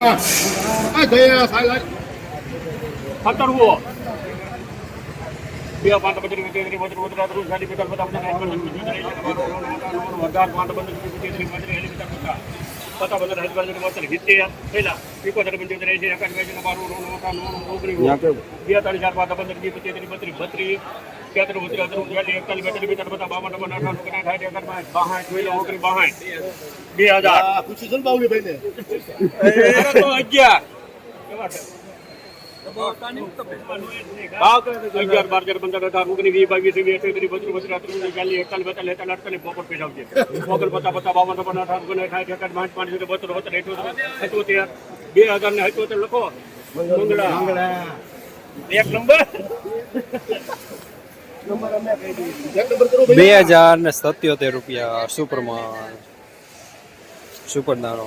આ ગયા સાલા સત્તરવો બે પાંચ બત્રીસ તેત્રીસ બત્રીસ બત્રીસ ત્રીસ ચાલીસ પિસ્તાલીસ પચાસ પચાસ સાઠ પચાસ પચાસ હજાર પાંચ બત્રીસ તેત્રીસ બત્રીસ એંસી પચાસ પચાસ પચાસ પચાસ સાઠ પચાસ બત્રીસ સિત્તેર પહેલા એકોતેર પંચોતેર એંસી એકાસી બેસી બારું નવ્વાણું અઠાણું ઓગણીસ બેતાલીસ ચાર પાંચ બત્રીસ તેત્રીસ બત્રીસ બત્રીસ તેત્રીસ બત્રીસ અઠાણું ચાલીસ એકતાલીસ બેતાલીસ બેતાલીસ પચાસ બાવન અઠાવન અઠાણું ઓગણીસ સાઠ એકર ઓગણીસ બાસઠ બે હજાર. આ પૂછી છે ને બાવલી ભાઈને? અગિયાર. બે હજાર ને અઠ્યોતેર લખો બે હજાર ને સત્યોતેર રૂપિયા સુપરમાં સુપર દાણો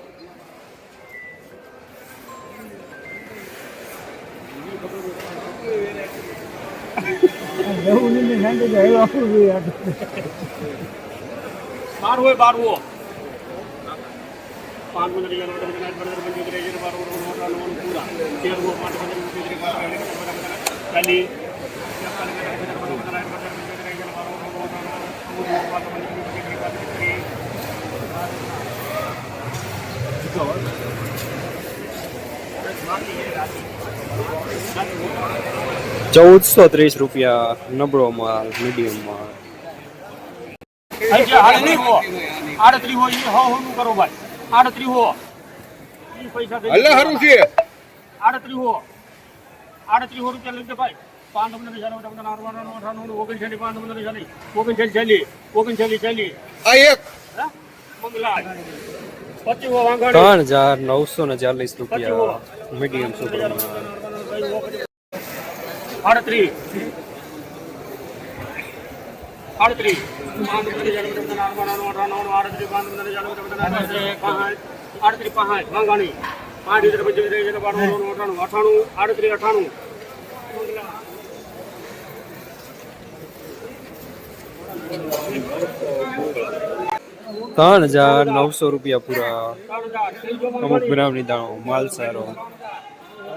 બાર હોય બાર હો પાંચ પંદર હજાર પંદર હજાર પંદર પંચોતેર હજાર બાર ઓર નવ અઢાર નવ પૂરા તેર હો પાંચ પંદર પંચોતેર પાંચ ચાલીસ ચૌદસો ત્રીસ રૂપિયા નબળો માલ મીડિયમ માલ. આડત્રી હો હોનું કરો ભાઈ? આડત્રી હો. પૈસા દઈ છે. આડત્રી હો. આડત્રી હો રૂપિયા લઈ દે ભાઈ. પાંચ અઠાણું અઠાણું પાંચ ચાલીસ ઓગણચાલીસ ચાલીસ આ એક. મંગલા. ત્રણ હજાર નવસો ને ચાલીસ રૂપિયા. મીડિયમ સુપરમાં આડત્રીસ. આડત્રીસ. આડત્રીસ પાંચ વાંગાણી. પાંચ હજાર બાણું અઠાણું. અઠાણું આડત્રીસ અઠાણું. ત્રણ હજાર નવસો રૂપિયા પૂરા અમુક ગ્રામની દાણો માલ સારો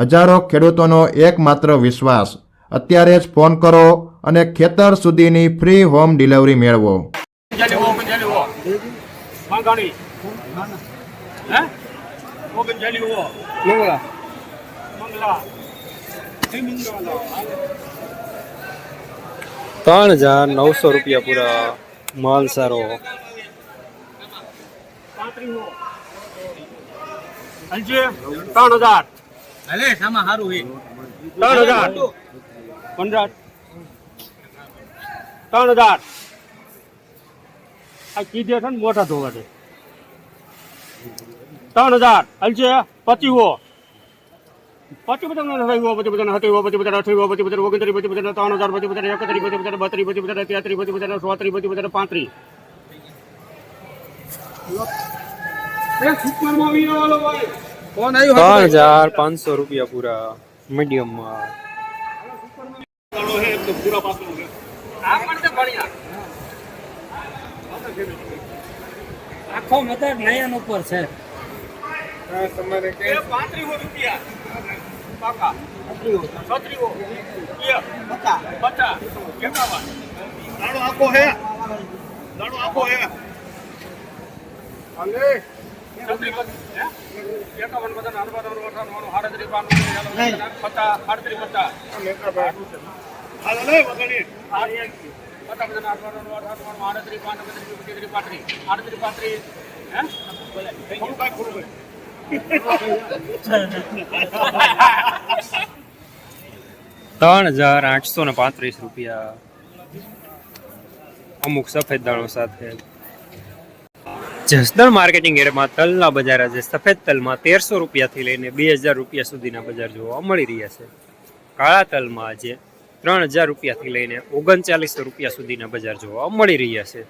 હજારો ખેડૂતોનો એકમાત્ર વિશ્વાસ. અત્યારે જ ફોન કરો અને ખેતર સુધીની ફ્રી હોમ ડિલિવરી મેળવો. ત્રણ હજાર નવસો રૂપિયા પૂરા માલ સારો. ત્રણ હજાર અલે સામા હારું હે. ત્રણ હજાર. પંદર. ત્રણ હજાર. આ કીધે છે ને મોટા ધોવા છે ત્રણ હજાર. હલશે પચીસ હો. પચી બધા પછી બધા હતી હો પછી બધા અઠી હો પછી બધા ઓગણત્રીસ પછી બધા ત્રણ હજાર પછી બધા એકત્રીસ પછી બધા બત્રીસ પછી બધા તેત્રીસ પછી બધા સોત્રીસ પછી બધા પાંત્રીસ. ત્રણ હજાર પાંચસો રૂપિયા પૂરા તો ભણ્યા. આખો મતલબ નયન ઉપર છે. એ પાંત્રીસો રૂપિયા. પાકા છત્રીસો. પચાસ. પચાસ. એકાવન. દાડો આખો હે. દાડો આખો હે. ત્રણ હજાર આઠસો ને પાંત્રીસ રૂપિયા અમુક સફેદ દાણો સાથે. જસદણ માર્કેટિંગ એરિયામાં તલના બજાર આજે સફેદ તલમાં તેરસો રૂપિયાથી લઈને બે હજાર રૂપિયા સુધીના બજાર જોવા મળી રહ્યા છે. કાળા તલમાં આજે ત્રણ હજાર રૂપિયાથી લઈને ઓગણચાલીસો રૂપિયા સુધીના બજાર જોવા મળી રહ્યા છે.